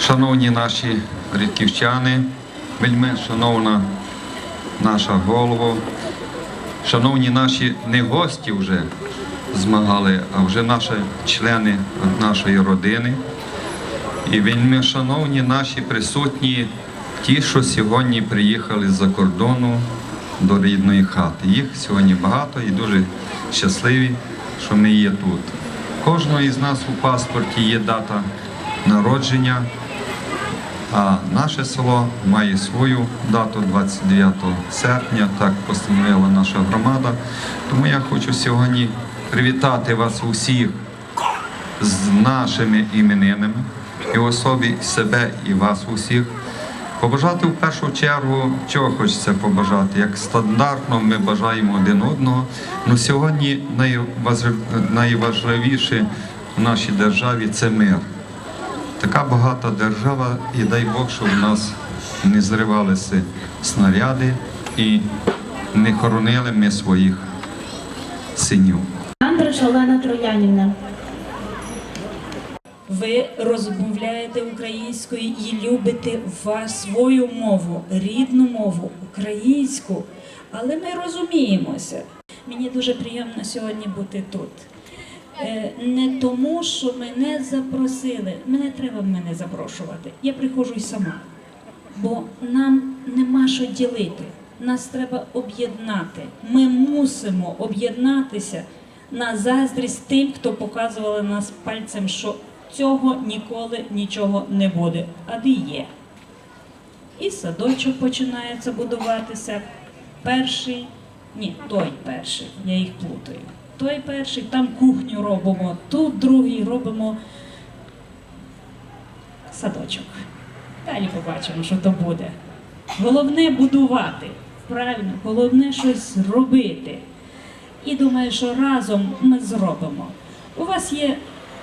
Шановні наші рідківчани, вельми шановна наша голово, шановні наші не гості вже змагали, а вже наші члени нашої родини. І вельми шановні наші присутні, ті, що сьогодні приїхали з-за кордону до рідної хати. Їх сьогодні багато і дуже щасливі, що ми є тут. Кожного із нас у паспорті є дата народження, а наше село має свою дату 29 серпня, так постановила наша громада. Тому я хочу сьогодні привітати вас усіх з нашими іменинами і особі себе і вас усіх. Побажати в першу чергу, чого хочеться побажати. Як стандартно ми бажаємо один одного. Ну сьогодні найваж- найважливіше в нашій державі це мир. Така багата держава, і дай Бог, щоб в нас не зривалися снаряди і не хоронили ми своїх синів. Андраш Олена Троянівна. Ви розмовляєте українською і любите ва- свою мову, рідну мову, українську, але ми розуміємося. Мені дуже приємно сьогодні бути тут. Е, Не тому, що мене запросили. Мене треба мене запрошувати. Я приходжу й сама. Бо нам нема що ділити. Нас треба об'єднати. Ми мусимо об'єднатися на заздрість тим, хто показували нас пальцем, що цього ніколи нічого не буде. А де є? І садочок починається будуватися. Перший, ні, той перший, я їх плутаю. Той перший, там кухню робимо, тут другий робимо садочок. Далі побачимо, що то буде. Головне будувати. Правильно, головне щось робити. І думаю, що разом ми зробимо. У вас є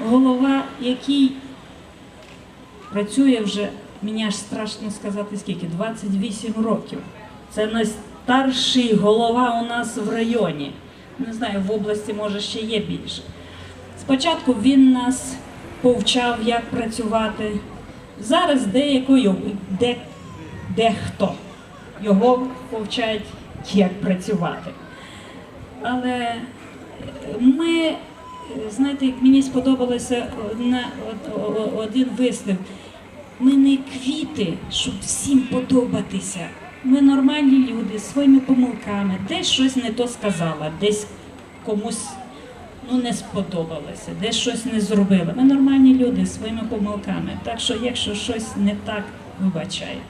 голова, який працює вже, мені аж страшно сказати скільки, 28 років. Це найстарший голова у нас в районі. Не знаю, в області може ще є більше. Спочатку він нас повчав, як працювати. Зараз деякою, де, дехто його повчають, як працювати. Але ми, знаєте, як мені сподобалося одна- один вислів. Ми не квіти, щоб всім подобатися. Ми нормальні люди зі своїми помилками. Десь щось не то сказала, десь комусь ну, не сподобалося, десь щось не зробила. Ми нормальні люди зі своїми помилками. Так що, якщо щось не так, вибачайте.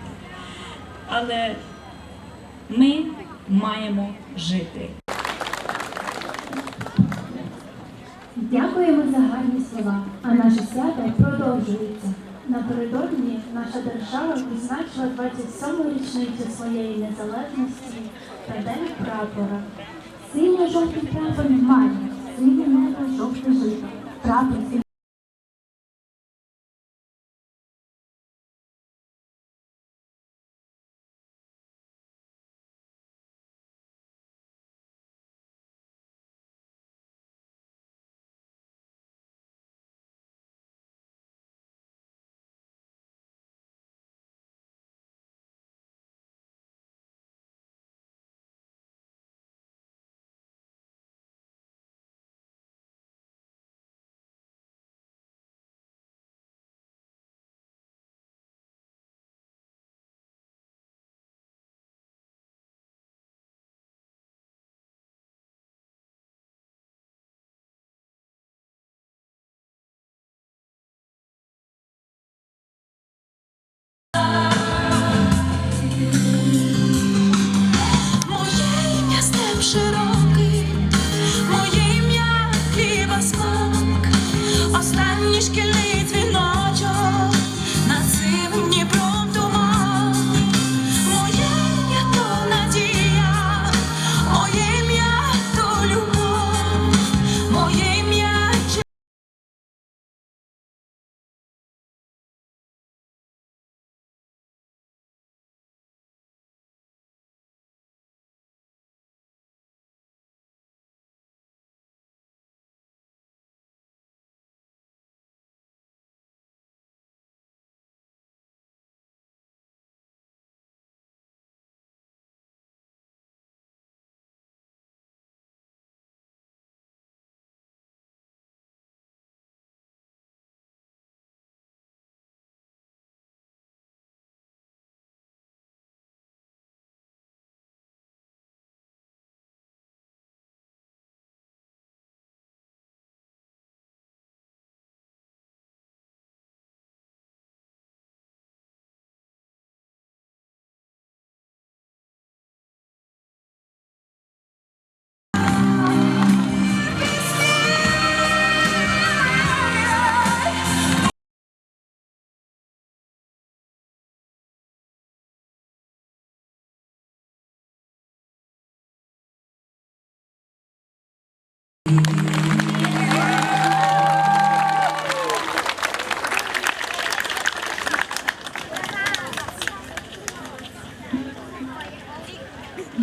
Але ми маємо жити. Дякуємо за гарні слова. А наше свято продовжується. Напередодні наша держава відзначила 27-му річницю своєї незалежності та День прапора. Синьо-жовтий прапор має, синє небо жовте жито. Прапор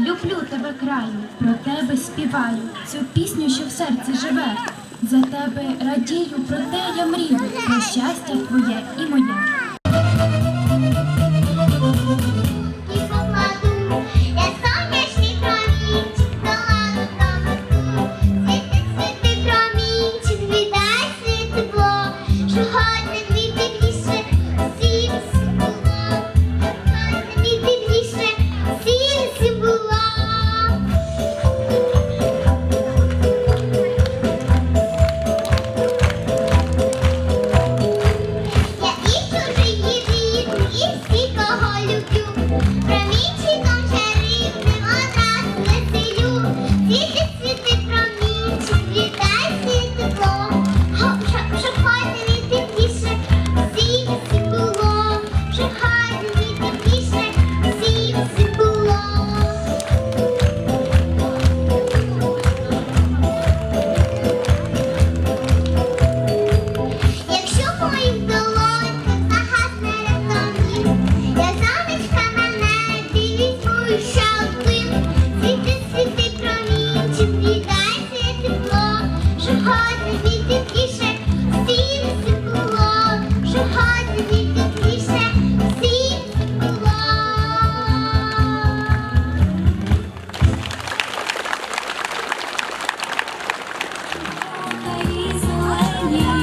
Люблю тебе краю, про тебе співаю, цю пісню, що в серці живе. За тебе радію, про те я мрію, про щастя твоє і моє. you.